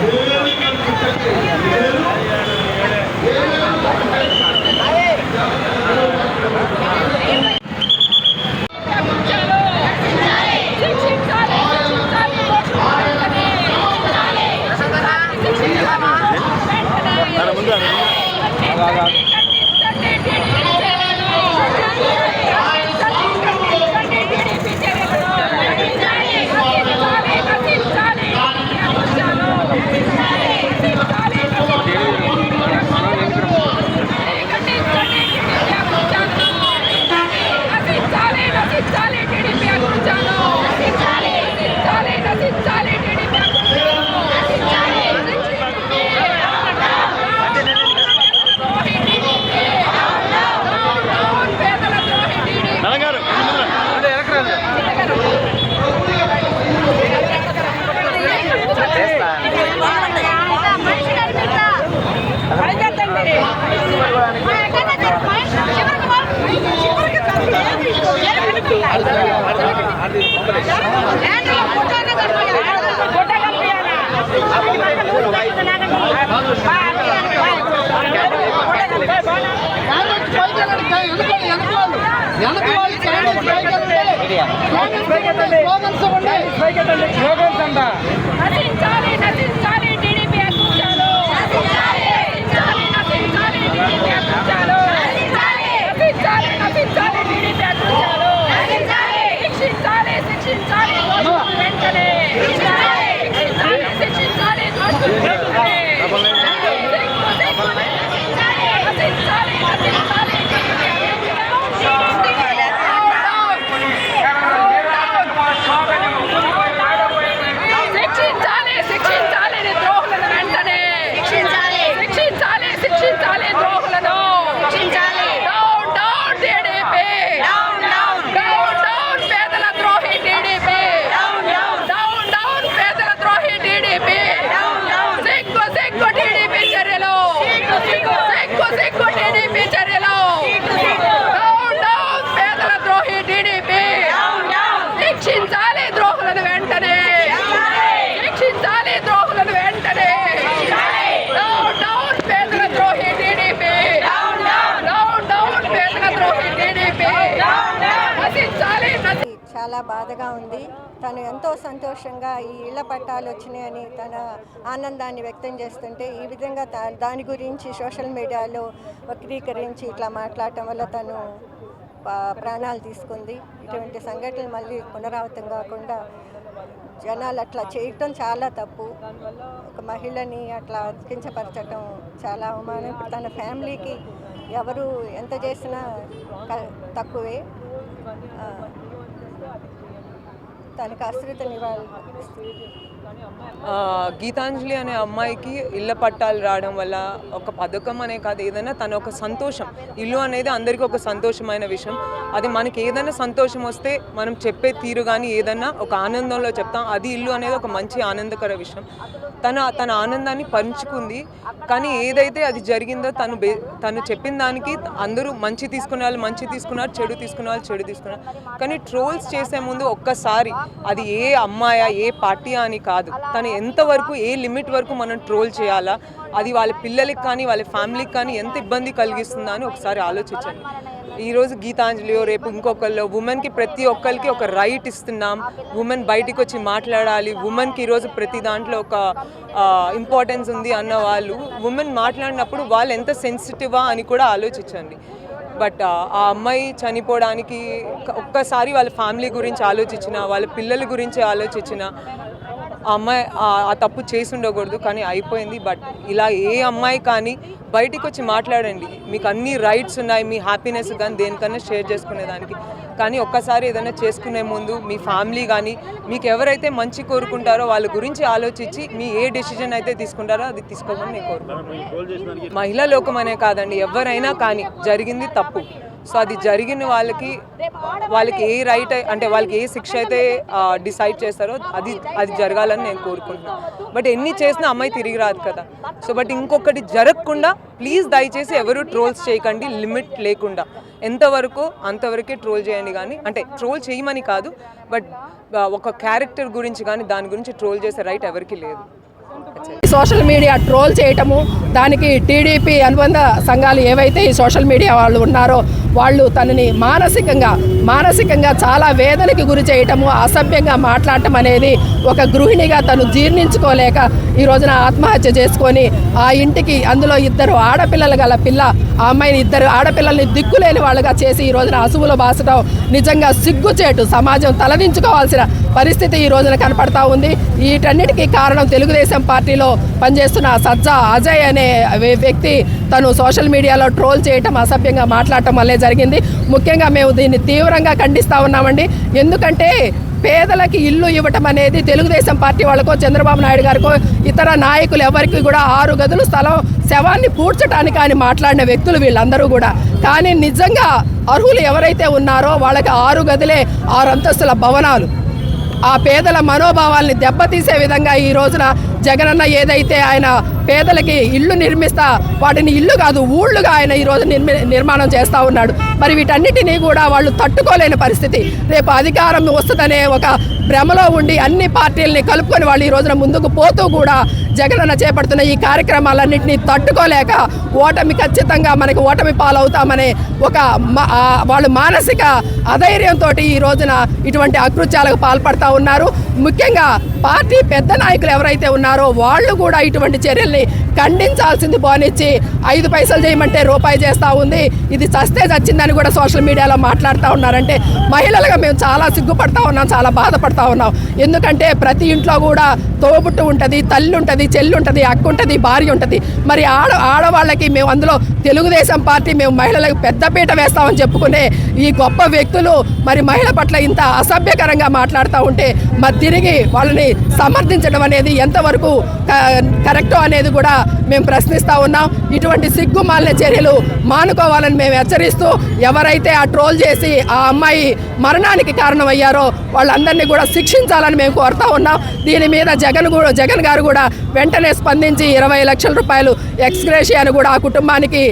Yeah. నశించాలి నశించాలి చాలా బాధగా ఉంది. తను ఎంతో సంతోషంగా ఈ ఇళ్ళ పట్టాలు వచ్చినాయని తన ఆనందాన్ని వ్యక్తం చేస్తుంటే ఈ విధంగా దాని గురించి సోషల్ మీడియాలో వక్రీకరించి ఇట్లా మాట్లాడటం వల్ల తను ప్రాణాలు తీసుకుంది. ఇటువంటి సంఘటనలు మళ్ళీ పునరావృతం కాకుండా జనాలు అట్లా చేయటం చాలా తప్పు. ఒక మహిళని అట్లా కించపరచటం చాలా అవమానం. తన ఫ్యామిలీకి ఎవరు ఎంత చేసినా తక్కువే. గీతాంజలి అనే అమ్మాయికి ఇళ్ళ పట్టాలు రావడం వల్ల ఒక పథకం అనే కాదు ఏదైనా తన ఒక సంతోషం. ఇల్లు అనేది అందరికీ ఒక సంతోషమైన విషయం. అది మనకి ఏదైనా సంతోషం వస్తే మనం చెప్పే తీరు కానీ ఏదైనా ఒక ఆనందంలో చెప్తాం. అది ఇల్లు అనేది ఒక మంచి ఆనందకర విషయం. తన తన ఆనందాన్ని పంచుకుంది. కానీ ఏదైతే అది జరిగిందో తను బే తను చెప్పిన దానికి అందరూ మంచి తీసుకునే వాళ్ళు మంచి తీసుకున్నారు చెడు తీసుకున్న వాళ్ళు చెడు తీసుకున్నారు. కానీ ట్రోల్స్ చేసే ముందు ఒక్కసారి అది ఏ అమ్మాయా ఏ పార్టీయా అని కాదు. తను ఎంతవరకు ఏ లిమిట్ వరకు మనం ట్రోల్ చేయాలా అది వాళ్ళ పిల్లలకి కానీ వాళ్ళ ఫ్యామిలీకి కానీ ఎంత ఇబ్బంది కలిగిస్తుందా అని ఒకసారి ఆలోచించండి. ఈరోజు గీతాంజలియో రేపు ఇంకొకళ్ళు ఉమెన్కి ప్రతి ఒక్కరికి ఒక రైట్ ఇస్తున్నాం. ఉమెన్ బయటికి వచ్చి మాట్లాడాలి. ఉమెన్కి ఈరోజు ప్రతి దాంట్లో ఒక ఇంపార్టెన్స్ ఉంది అన్న వాళ్ళు. ఉమెన్ మాట్లాడినప్పుడు వాళ్ళు ఎంత సెన్సిటివా అని కూడా ఆలోచించండి. బట్ ఆ అమ్మాయి చనిపోవడానికి ఒక్కసారి వాళ్ళ ఫ్యామిలీ గురించి ఆలోచించిన వాళ్ళ పిల్లల గురించి ఆలోచించిన ఆ అమ్మాయి ఆ- ఆ తప్పు చేసి ఉండకూడదు కానీ అయిపోయింది. బట్ ఇలా ఏ అమ్మాయి కానీ బయటికి వచ్చి మాట్లాడండి. మీకు అన్ని రైట్స్ ఉన్నాయి మీ హ్యాపీనెస్ కానీ దేనికన్నా షేర్ చేసుకునేదానికి. కానీ ఒక్కసారి ఏదైనా చేసుకునే ముందు మీ ఫ్యామిలీ కానీ మీకు ఎవరైతే మంచి కోరుకుంటారో వాళ్ళ గురించి ఆలోచించి మీ ఏ డెసిజన్ అయితే తీసుకుంటారో అది తీసుకోమని నేను కోరుకుంటున్నాను. మహిళా లోకమనే కాదండి ఎవరైనా కానీ జరిగింది తప్పు. సో అది జరిగిన వాళ్ళకి వాళ్ళకి ఏ రైట్ అంటే వాళ్ళకి ఏ శిక్ష అయితే డిసైడ్ చేస్తారో అది అది జరగాలని నేను కోరుకుంటున్నాను. బట్ ఎన్ని చేసినా అమ్మాయి తిరిగి రాదు కదా. సో బట్ ఇంకొకటి జరగకుండా ప్లీజ్ దయచేసి ఎవరు ట్రోల్స్ చేయకండి లిమిట్ లేకుండా. ఎంతవరకు అంతవరకే ట్రోల్ చేయండి కానీ అంటే ట్రోల్ చేయమని కాదు బట్ ఒక క్యారెక్టర్ గురించి కానీ దాని గురించి ట్రోల్ చేసే రైట్ ఎవరికి లేదు. సోషల్ మీడియా ట్రోల్ చేయటము దానికి టీడీపీ అనుబంధ సంఘాలు ఏవైతే ఈ సోషల్ మీడియా వాళ్ళు ఉన్నారో వాళ్ళు తనని మానసికంగా మానసికంగా చాలా వేదనకి గురి చేయటము అసభ్యంగా మాట్లాడటం అనేది ఒక గృహిణిగా తను జీర్ణించుకోలేక ఈ రోజున ఆత్మహత్య చేసుకొని ఆ ఇంటికి అందులో ఇద్దరు ఆడపిల్లలు గల పిల్ల ఆ అమ్మాయిని ఇద్దరు ఆడపిల్లల్ని దిక్కులేని వాళ్ళగా చేసి ఈ రోజున అసువులు బాసటం నిజంగా సిగ్గుచేటు సమాజం తలదించుకోవాల్సిన పరిస్థితి ఈ రోజున కనపడతా ఉంది. వీటన్నిటికీ కారణం తెలుగుదేశం పార్టీలో పనిచేస్తున్న సజ్జా అజయ్ అనే వ్యక్తి తను సోషల్ మీడియాలో ట్రోల్ చేయటం అసభ్యంగా మాట్లాడటం వల్లే జరిగింది. ముఖ్యంగా మేము దీన్ని తీవ్రంగా ఖండిస్తూ ఉన్నామండి. ఎందుకంటే పేదలకి ఇల్లు ఇవ్వటం అనేది తెలుగుదేశం పార్టీ వాళ్ళకో చంద్రబాబు నాయుడు గారికో ఇతర నాయకులు ఎవరికి కూడా ఆరు గదులు స్థలం శవాన్ని పూడ్చడానికి అని మాట్లాడిన వ్యక్తులు వీళ్ళందరూ కూడా. కానీ నిజంగా అర్హులు ఎవరైతే ఉన్నారో వాళ్ళకి ఆరు గదులే ఆరు అంతస్తుల భవనాలు. ఆ పేదల మనోభావాల్ని దెబ్బతీసే విధంగా ఈ రోజున జగనన్న ఏదైతే ఆయన పేదలకి ఇల్లు నిర్మిస్తా వాటిని ఇల్లు కాదు ఊళ్ళుగా ఆయన ఈ రోజు నిర్మి నిర్మాణం చేస్తూ ఉన్నాడు. మరి వీటన్నిటినీ కూడా వాళ్ళు తట్టుకోలేని పరిస్థితి. రేపు అధికారం వస్తుందనే ఒక భ్రమలో ఉండి అన్ని పార్టీలని కలుపుకొని వాళ్ళు ఈ రోజున ముందుకు పోతూ కూడా జగనన్న చేపడుతున్న ఈ కార్యక్రమాలన్నింటినీ తట్టుకోలేక ఓటమి ఖచ్చితంగా మనకి ఓటమి పాలవుతామనే ఒక వాళ్ళు మానసిక అధైర్యంతో ఈ రోజున ఇటువంటి అకృత్యాలకు పాల్పడతా ఉన్నారు. ముఖ్యంగా పార్టీ పెద్ద నాయకులు ఎవరైతే ఉన్నారో వాళ్ళు కూడా ఇటువంటి చర్యల్ని ఖండించాల్సింది పోనిచ్చి ఐదు పైసలు చేయమంటే రూపాయి చేస్తూ ఉంది. ఇది చస్తే చచ్చిందని కూడా సోషల్ మీడియాలో మాట్లాడుతూ ఉన్నారంటే మహిళలుగా మేము చాలా సిగ్గుపడతా ఉన్నాం చాలా బాధపడతా ఉన్నాం. ఎందుకంటే ప్రతి ఇంట్లో కూడా తోబుట్టు ఉంటుంది తల్లి ఉంటుంది చెల్లి ఉంటుంది అక్క ఉంటుంది భార్య ఉంటుంది మరి ఆడ ఆడవాళ్ళకి మేము అందులో తెలుగుదేశం పార్టీ మేము మహిళలకు పెద్దపీట వేస్తామని చెప్పుకునే ఈ గొప్ప వ్యక్తులు మరి మహిళ పట్ల ఇంత అసభ్యకరంగా మాట్లాడుతూ ఉంటే మరి తిరిగి వాళ్ళని సమర్థించడం అనేది ఎంతవరకు క- కరెక్టో అనేది కూడా మేము ప్రశ్నిస్తూ ఉన్నాం. ఇటువంటి సిగ్గుమాలిన చర్యలు మానుకోవాలని మేము హెచ్చరిస్తూ ఎవరైతే ఆ ట్రోల్ చేసి ఆ అమ్మాయి మరణానికి కారణమయ్యారో వాళ్ళందరినీ కూడా శిక్షించాలని మేము కోరుతా ఉన్నాం. దీని మీద జగన్ కూడా జగన్ గారు కూడా వెంటనే స్పందించి ఇరవై లక్షల రూపాయలు ఎక్స్గ్రేషియాను కూడా ఆ కుటుంబానికి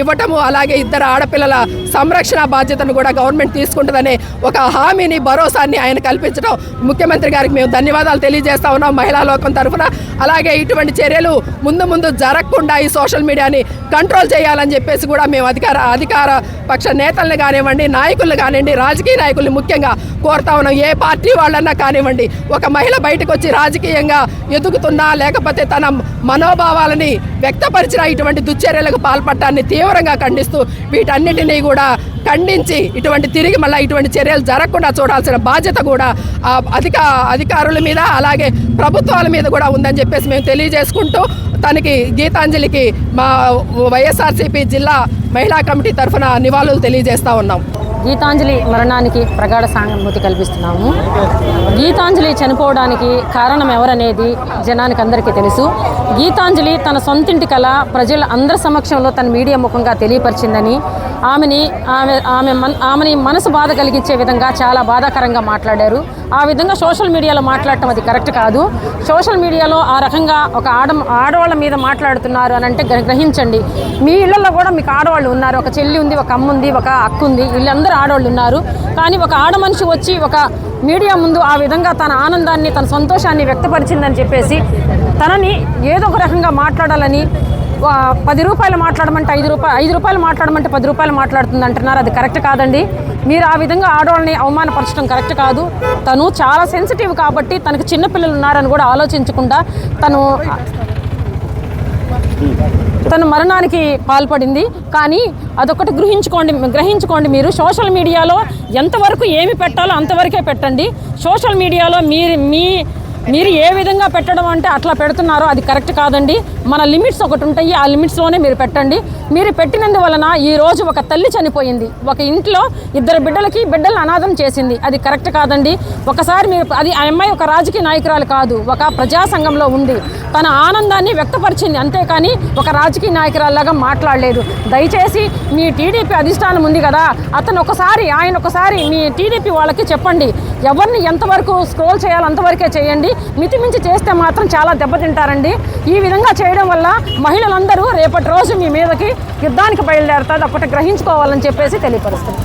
ఇవ్వటము అలాగే ఇద్దరు ఆడపిల్లల సంరక్షణ బాధ్యతను కూడా గవర్నమెంట్ తీసుకుంటుందనే ఒక హామీని భరోసాన్ని ఆయన కల్పించడం ముఖ్యమంత్రి గారికి మేము ధన్యవాదాలు తెలియజేస్తా ఉన్నాం మహిళా లోకం తరఫున. అలాగే ఇటువంటి చర్యలు ముందు ముందు జరగకుండా ఈ సోషల్ మీడియాని కంట్రోల్ చేయాలని చెప్పేసి కూడా మేము అధికార అధికార పక్ష నేతల్ని కానివ్వండి నాయకులను కానివ్వండి రాజకీయ నాయకుల్ని ముఖ్యంగా కోరుతా ఉన్నాం. ఏ పార్టీ వాళ్ళన్నా కానివ్వండి ఒక మహిళ బయటకు వచ్చి రాజకీయంగా ఎదుగుతున్నా లేకపోతే తన మనోభావాలని వ్యక్తపరిచిన ఇటువంటి దుశ్చర్యలకు పాల్పడటాన్ని తీవ్రంగా ఖండిస్తూ వీటన్నిటినీ కూడా ఖండించి ఇటువంటి తిరిగి మళ్ళీ ఇటువంటి చర్యలు జరగకుండా చూడాల్సిన బాధ్యత కూడా ఆ అధిక అధికారుల మీద అలాగే ప్రభుత్వాల మీద కూడా ఉందని చెప్పేసి మేము తెలియజేసుకుంటూ తనకి గీతాంజలికి మా వైఎస్ఆర్సీపీ జిల్లా మహిళా కమిటీ తరఫున నివాళులు తెలియజేస్తా ఉన్నాం. గీతాంజలి మరణానికి ప్రగాఢ సానుభూతి కల్పిస్తున్నాము. గీతాంజలి చనిపోవడానికి కారణం ఎవరనేది జనానికి అందరికీ తెలుసు. గీతాంజలి తన సొంతింటి కళ ప్రజల అందరి సమక్షంలో తన మీడియా ముఖంగా తెలియపరిచిందని ఆమెని ఆమె ఆమె మన- ఆమెని మనసు బాధ కలిగించే విధంగా చాలా బాధాకరంగా మాట్లాడారు. ఆ విధంగా సోషల్ మీడియాలో మాట్లాడటం అది కరెక్ట్ కాదు. సోషల్ మీడియాలో ఆ రకంగా ఒక ఆడ ఆడవాళ్ళ మీద మాట్లాడుతున్నారు అని అంటే గ్ర- గ్రహించండి. మీ ఇళ్ళలో కూడా మీకు ఆడవాళ్ళు ఉన్నారు. ఒక చెల్లి ఉంది ఒక అమ్మ ఉంది ఒక అక్క ఉంది వీళ్ళందరూ ఆడవాళ్ళు ఉన్నారు. కానీ ఒక ఆడ మనిషి వచ్చి ఒక మీడియా ముందు ఆ విధంగా తన ఆనందాన్ని తన సంతోషాన్ని వ్యక్తపరిచిందని చెప్పేసి తనని ఏదో ఒక రకంగా మాట్లాడాలని పది రూపాయలు మాట్లాడమంటే ఐదు రూపాయలు ఐదు రూపాయలు మాట్లాడమంటే పది రూపాయలు మాట్లాడుతుంది అంటున్నారు. అది కరెక్ట్ కాదండి. మీరు ఆ విధంగా ఆడవాళ్ళని అవమానపరచడం కరెక్ట్ కాదు. తను చాలా సెన్సిటివ్ కాబట్టి తనకు చిన్నపిల్లలు ఉన్నారని కూడా ఆలోచించకుండా తను తను మరణానికి పాల్పడింది. కానీ అదొకటి గ్రహించుకోండి గ్రహించుకోండి మీరు. సోషల్ మీడియాలో ఎంతవరకు ఏమి పెట్టాలో అంతవరకే పెట్టండి. సోషల్ మీడియాలో మీరు మీ మీరు ఏ విధంగా పెట్టడం అంటే అట్లా పెడుతున్నారో అది కరెక్ట్ కాదండి. మన లిమిట్స్ ఒకటి ఉంటాయి. ఆ లిమిట్స్లోనే మీరు పెట్టండి. మీరు పెట్టినందువలన ఈ రోజు ఒక తల్లి చనిపోయింది. ఒక ఇంట్లో ఇద్దరు బిడ్డలకి బిడ్డలు అనాథం చేసింది. అది కరెక్ట్ కాదండి. ఒకసారి మీరు అది ఆ అమ్మాయి ఒక రాజకీయ నాయకురాలు కాదు. ఒక ప్రజా సంఘంలో ఉంది. తన ఆనందాన్ని వ్యక్తపరిచింది. అంతేకాని ఒక రాజకీయ నాయకురాల్లాగా మాట్లాడలేదు. దయచేసి మీ టీడీపీ అధిష్టానం ఉంది కదా. అతను ఒకసారి ఆయన ఒకసారి మీ టీడీపీ వాళ్ళకి చెప్పండి. ఎవరిని ఎంతవరకు స్క్రోల్ చేయాలో అంతవరకే చేయండి. మితిమించి చేస్తే మాత్రం చాలా దెబ్బతింటారండి. ఈ విధంగా చేయడం వల్ల మహిళలందరూ రేపటి రోజు మీ మీదకి యుద్ధానికి బయలుదేరుతారు. ఒకటి గ్రహించుకోవాలని చెప్పేసి తెలియపరుస్తుంది